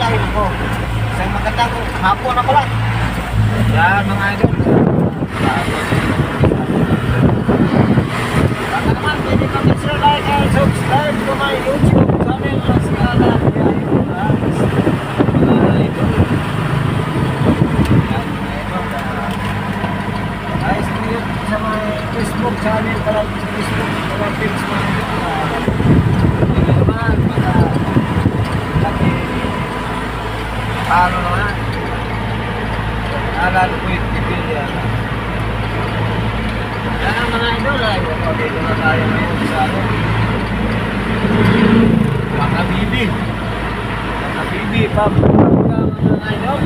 ay ako. Isang magandang hapon na pala. Yan mga idol. Baka naman, pwede sir like and subscribe to my YouTube channel na Skala. Yan, mga idol. Yan, mga idol. ah, Guys, sa mga Facebook channel pala sa Facebook pala tips mga idol. ah, Hindi naman, mga laki paano naman? Alalo ko yung tipil yan. Yan ang mga idol ay o, dito na tayo ngayon sa ano. Makabibi. Makabibi pa. Pagka mga idol.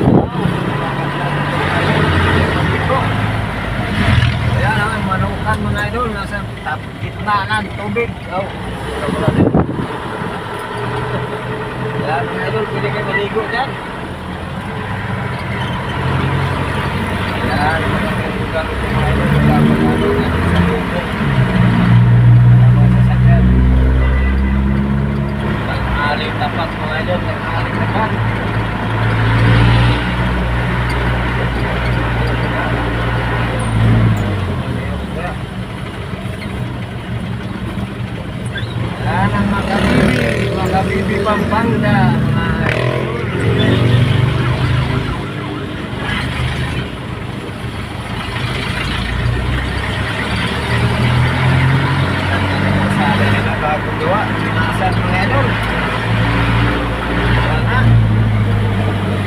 Ayan ang manukan mga idol. Nasa gitna ng tubig. Oh, pala din. Ayan mga idol. Pwede kayo maligo dyan.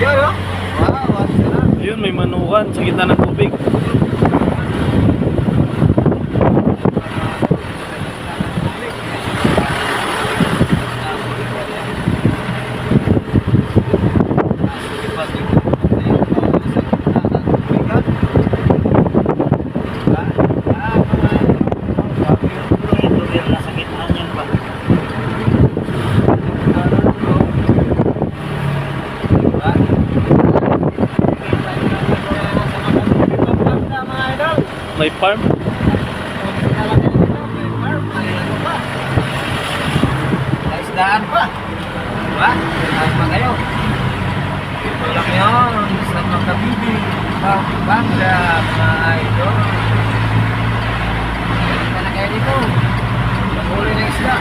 Sarap. Ayun, may manukan sa gitna ng tubig. May farm. Isdaan pa. Diba? Isdaan pa kayo. Sa mga bibi. Pampanga, mga idol. Na kayo dito. Mahuli na isda.